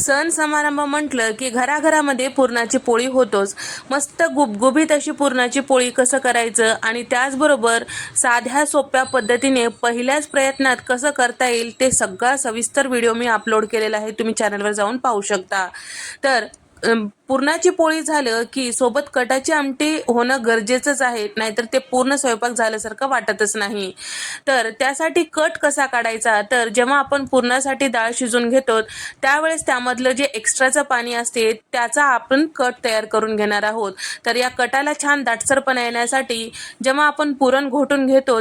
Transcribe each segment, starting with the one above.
सण समारंभ म्हटलं की घराघरामध्ये पुरणाची पोळी होतोच. मस्त गुबगुबीत अशी पुरणाची पोळी कसं करायचं आणि त्याचबरोबर साध्या सोप्या पद्धतीने पहिल्याच प्रयत्नात कसं करता येईल ते सगळा सविस्तर व्हिडिओ मी अपलोड केलेला आहे. तुम्ही चॅनलवर जाऊन पाहू शकता. तर पुरणाची पोळी झालं की सोबत कटाची आमटी होणं गरजेचंच आहे नाहीतर ते पूर्ण स्वयंपाक झाल्यासारखं वाटतच नाही. तर त्यासाठी कट कसा काढायचा? तर जेव्हा आपण पुरणासाठी डाळ शिजून घेतो त्यावेळेस त्यामधलं जे एक्स्ट्राचं पाणी असते त्याचा आपण कट तयार करून घेणार आहोत. तर या कटाला छान दाटसरपणा येण्यासाठी जेव्हा आपण पुरण घोटून घेतो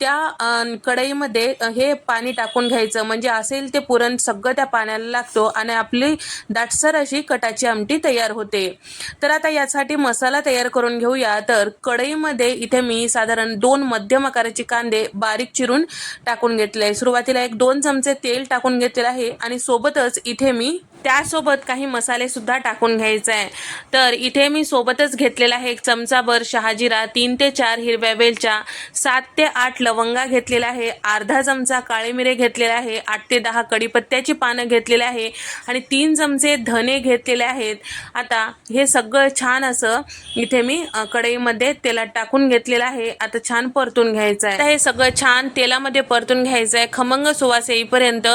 त्या कढईमध्ये हे पाणी टाकून घ्यायचं. म्हणजे असेल ते पुरण सगळं त्या पाण्याला लागतो आणि आपली दाटसर अशी कटाची आमटी तयार होते. तर आता यासाठी मसाला तयार करून घेऊया. तर कढईमध्ये इथे मी साधारण दोन मध्यम आकाराचे कांदे बारीक चिरून टाकून घेतले आहे. सुरुवातीला एक दोन चमचे तेल टाकून घेतलेलं आहे आणि सोबतच इथे मी त्यासोबत काही मसालेसुद्धा टाकून घ्यायचं आहे तर इथे मी सोबतच घेतलेला आहे एक चमचाभर शहाजिरा तीन ते चार हिरव्या वेलच्या सात ते आठ लवंगा घेतलेला आहे अर्धा चमचा काळे मिरे घेतलेला आहे आठ ते दहा कडीपत्त्याची पानं घेतलेली आहे आणि तीन चमचे धने घेतलेले आहेत. आता हे सगळं छान असं इथे मी कढईमध्ये तेलात टाकून घेतलेलं आहे. आता छान परतून घ्यायचं आहे हे सगळं छान तेलामध्ये परतून घ्यायचं आहे खमंग सुवास येईपर्यंत.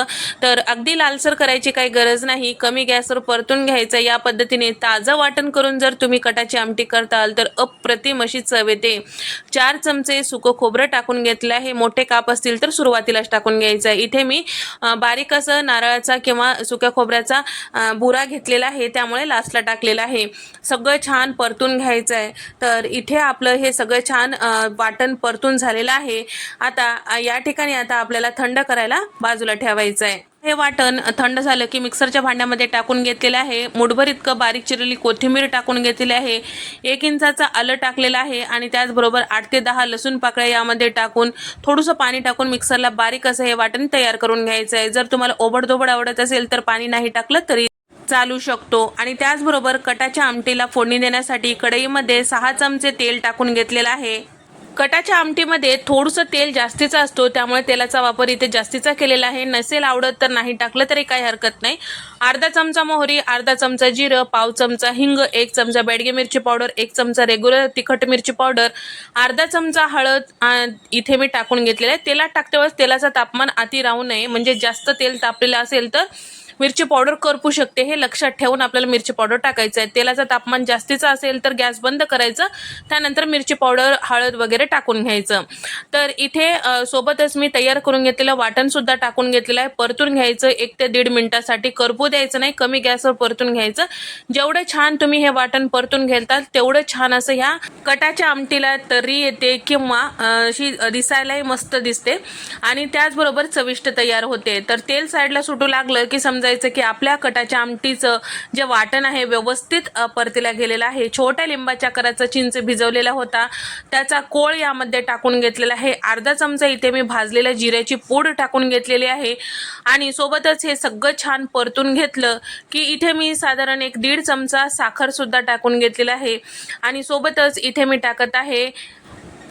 तर अगदी लालसर करायची काही गरज नाही. कमी गॅसवर परतून घ्यायचं या पद्धतीने ताजं वाटण करून जर तुम्ही कटाची आमटी करताल तर अप्रतिम अशी चव येते. चार चमचे सुकं खोबरं टाकून घेतलं आहे. मोठे काप असतील तर सुरुवातीलाच टाकून घ्यायचं. आहे इथे मी बारीक असं नारळाचा किंवा सुक्या खोबऱ्याचा बुरा घेतलेला आहे. त्यामुळे लास्टला टाकलेला आहे. सगळं छान परतून घ्यायचं आहे. तर इथे आपलं हे सगळं छान वाटण परतून झालेलं आहे. आता या ठिकाणी आता आपल्याला थंड करायला बाजूला ठेवायचं आहे. हे वाटण थंड झालं की मिक्सरच्या भांड्यामध्ये टाकून घेतलेलं आहे. मुठभर इतकं बारीक चिरलेली कोथिंबीर टाकून घेतलेली आहे. एक इंचाचा आलं टाकलेलं आहे आणि त्याचबरोबर आठ ते दहा लसूण पाकळ्या यामध्ये टाकून थोडंसं पाणी टाकून मिक्सरला बारीक असं हे वाटण तयार करून घ्यायचं आहे. जर तुम्हाला ओबडधोबड आवडत असेल तर पाणी नाही टाकलं तरी चालू शकतो. आणि त्याचबरोबर कटाच्या आमटीला फोडणी देण्यासाठी कढईमध्ये सहा चमचे तेल टाकून घेतलेलं आहे. कटाच्या आमटीमध्ये थोडंसं तेल जास्तीचा असतो त्यामुळे तेलाचा वापर इथे जास्तीचा केलेला आहे. नसेल आवडत तर नाही टाकलं तरी काही हरकत नाही. अर्धा चमचा मोहरी अर्धा चमचा जिरं पाव चमचा हिंग एक चमचा बेडगे मिरची पावडर एक चमचा रेग्युलर तिखट मिरची पावडर अर्धा चमचा हळद इथे मी टाकून घेतलेलं आहे. तेलात टाकतेवेळेस तेलाचं तापमान अति राहू नये. म्हणजे जास्त तेल तापलेलं असेल तर मिरची पावडर करपू शकते हे लक्षात ठेवून आपल्याला मिरची पावडर टाकायचं आहे. तेलाचं तापमान जास्तीचं असेल तर गॅस बंद करायचं त्यानंतर मिरची पावडर हळद वगैरे टाकून घ्यायचं. तर इथे सोबतच मी तयार करून घेतलेलं वाटण सुद्धा टाकून घेतलेलं आहे. परतून घ्यायचं एक ते दीड मिनिटासाठी. करपू द्यायचं नाही कमी गॅसवर परतून घ्यायचं. जेवढं छान तुम्ही हे वाटण परतून घेताल तेवढं छान असं ह्या कटाच्या आमटीला तरी येते किंवा अशी दिसायलाही मस्त दिसते. आणि त्याचबरोबर चविष्ट तयार होते. तर तेल साईडला सुटू लागलं की जायचं की आपल्या कटाच्या आमटीचं जे वाटण आहे व्यवस्थित परतीला गेलेलं आहे. छोट्या लिंबाच्या कराचा चिंच भिजवलेला होता. त्याचा कोळ यामध्ये टाकून घेतलेला आहे. अर्धा चमचा इथे मी भाजलेल्या जिऱ्याची पूड टाकून घेतलेली आहे. आणि सोबतच हे सगळं छान परतून घेतलं की इथे मी साधारण एक दीड चमचा साखरसुद्धा टाकून घेतलेला आहे. आणि सोबतच इथे मी टाकत आहे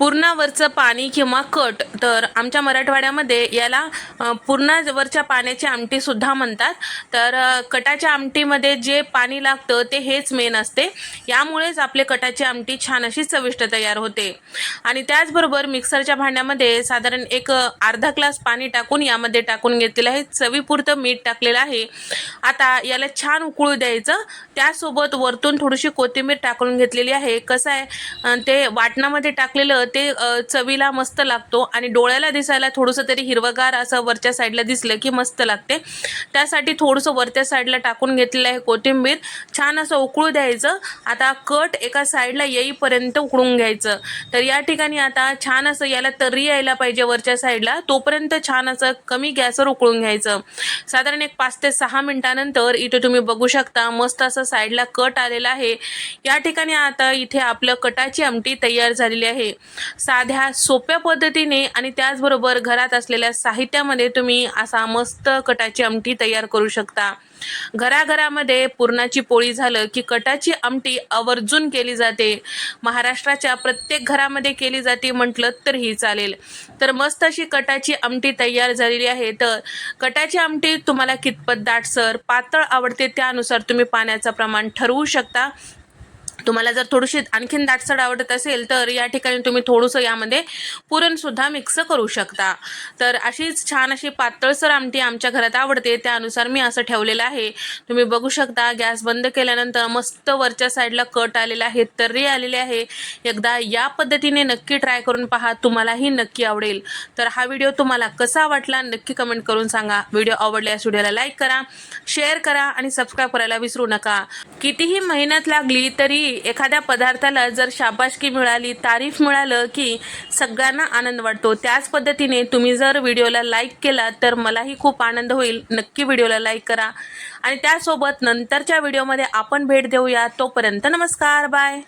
पूर्णावरचं पाणी किंवा कट तर आमच्या मराठवाड्यामध्ये याला पूर्णावरच्या पाण्याची आमटी सुद्धा म्हणतात. तर कटाच्या आमटीमध्ये जे पाणी लागतं ते हेच मेन असते. यामुळेच आपले कटाची आमटी छान अशी चविष्ट तयार होते. आणि त्याचबरोबर मिक्सरच्या भांड्यामध्ये साधारण एक अर्धा ग्लास पाणी टाकून यामध्ये टाकून घेतलेलं आहे. चवीपुरतं मीठ टाकलेलं आहे. आता याला छान उकळू द्यायचं. त्यासोबत वरतून थोडीशी कोथिंबीर टाकून घेतलेली आहे. कसं आहे ते वाटणामध्ये टाकलेलं ते चवीला मस्त लागतो आणि डोळ्याला दिसायला थोडंसं तरी हिरवगार असं वरच्या साईडला दिसलं की मस्त लागते. त्यासाठी थोडंसं वरच्या साईडला टाकून घेतलेलं आहे कोथिंबीर. छान असं उकळू द्यायचं. आता कट एका साईडला येईपर्यंत उकळून घ्यायचं. तर या ठिकाणी आता छान असं याला तर्री यायला पाहिजे वरच्या साईडला. तोपर्यंत छान असं कमी गॅसवर उकळून घ्यायचं. साधारण एक पाच ते सहा मिनिटानंतर इथे तुम्ही बघू शकता मस्त असं साईडला कट आलेला आहे. या ठिकाणी आता इथे आपलं कटाची आमटी तयार झालेली आहे. साध्या सोप्या पद्धतीने आणि त्याचबरोबर घरात असलेल्या साहित्यामध्ये तुम्ही असा मस्त कटाची आमटी तयार करू शकता. घराघरामध्ये पुरणाची पोळी झालं की कटाची आमटी आवर्जून केली जाते. महाराष्ट्राच्या प्रत्येक घरामध्ये केली जाते म्हटलं तरीही चालेल. तर मस्त अशी कटाची आमटी तयार झालेली आहे. तर कटाची आमटी तुम्हाला कितपत दाटसर पातळ आवडते त्यानुसार तुम्ही पाण्याचं प्रमाण ठरवू शकता. तुम्हाला जर थोडीशी आणखीन दाटसड आवडत असेल तर या ठिकाणी तुम्ही थोडंसं यामध्ये पुरणसुद्धा मिक्स करू शकता. तर अशीच छान अशी पातळसर आमटी आमच्या घरात आवडते. त्यानुसार मी असं ठेवलेलं आहे. तुम्ही बघू शकता गॅस बंद केल्यानंतर मस्त वरच्या साईडला कट आलेला आहे तर्री आलेली आहे. एकदा या पद्धतीने नक्की ट्राय करून पहा तुम्हालाही नक्की आवडेल. तर हा व्हिडिओ तुम्हाला कसा वाटला नक्की कमेंट करून सांगा. व्हिडिओ आवडल्यास व्हिडिओला लाईक करा शेअर करा आणि सबस्क्राईब करायला विसरू नका. कितीही मेहनत लागली तरी एखाद्या पदार्थाला जर शाबाशकी मिळाली तारीफ मिळालं की सगळ्यांना आनंद वाटतो. त्याच पद्धतीने तुम्ही जर व्हिडिओला लाईक केला तर मलाही खूप आनंद होईल. नक्की व्हिडिओला लाईक करा. आणि त्यासोबत नंतरच्या व्हिडिओमध्ये आपण भेट देऊया. तोपर्यंत नमस्कार. बाय